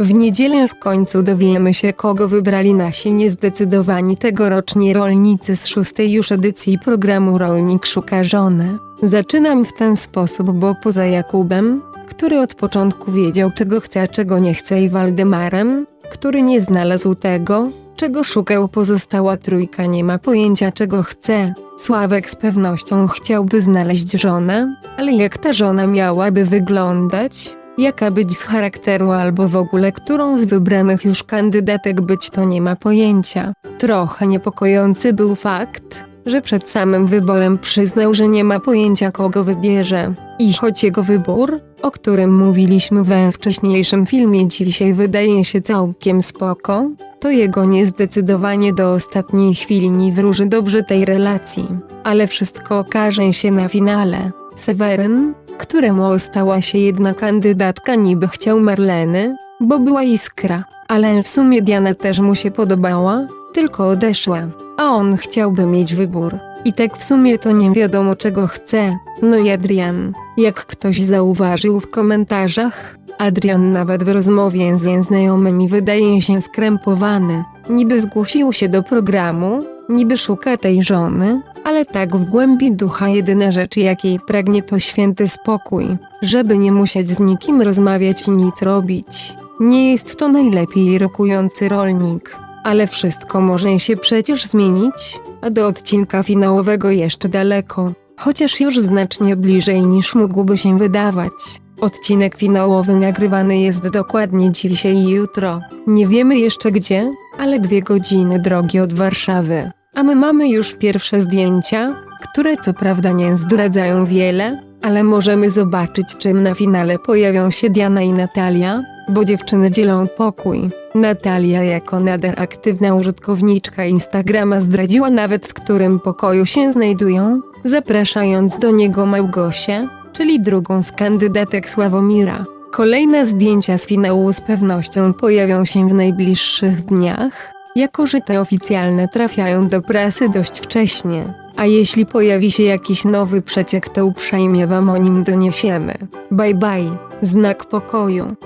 niedzielę w końcu dowiemy się kogo wybrali nasi niezdecydowani tegoroczni rolnicy z szóstej już edycji programu Rolnik szuka żony. Zaczynam w ten sposób, bo poza Jakubem, który od początku wiedział czego chce, a czego nie chce i Waldemarem, który nie znalazł tego, czego szukał pozostała trójka nie ma pojęcia czego chce. Sławek z pewnością chciałby znaleźć żonę, ale jak ta żona miałaby wyglądać? Jaka być z charakteru albo w ogóle którą z wybranych już kandydatek być to nie ma pojęcia. Trochę niepokojący był fakt, że przed samym wyborem przyznał, że nie ma pojęcia kogo wybierze. I choć jego wybór, o którym mówiliśmy we wcześniejszym filmie dzisiaj wydaje się całkiem spoko, to jego niezdecydowanie do ostatniej chwili nie wróży dobrze tej relacji. Ale wszystko okaże się na finale. Seweryn, któremu ostała się jedna kandydatka niby chciał Marleny, bo była iskra, ale w sumie Diana też mu się podobała, tylko odeszła, a on chciałby mieć wybór. I tak w sumie to nie wiadomo czego chce. No i Adrian, jak ktoś zauważył w komentarzach, Adrian nawet w rozmowie z znajomymi wydaje się skrępowany. Niby zgłosił się do programu, niby szuka tej żony, ale tak w głębi ducha jedyna rzecz jakiej pragnie to święty spokój, żeby nie musieć z nikim rozmawiać i nic robić. Nie jest to najlepiej rokujący rolnik, ale wszystko może się przecież zmienić, a do odcinka finałowego jeszcze daleko, chociaż już znacznie bliżej niż mógłby się wydawać. Odcinek finałowy nagrywany jest dokładnie dzisiaj i jutro. Nie wiemy jeszcze gdzie, ale dwie godziny drogi od Warszawy. A my mamy już pierwsze zdjęcia, które co prawda nie zdradzają wiele, ale możemy zobaczyć czym na finale pojawią się Diana i Natalia, bo dziewczyny dzielą pokój. Natalia jako nader aktywna użytkowniczka Instagrama zdradziła nawet w którym pokoju się znajdują, zapraszając do niego Małgosię, czyli drugą z kandydatek Sławomira. Kolejne zdjęcia z finału z pewnością pojawią się w najbliższych dniach, jako że te oficjalne trafiają do prasy dość wcześnie. A jeśli pojawi się jakiś nowy przeciek, to uprzejmie wam o nim doniesiemy. Bye bye, znak pokoju.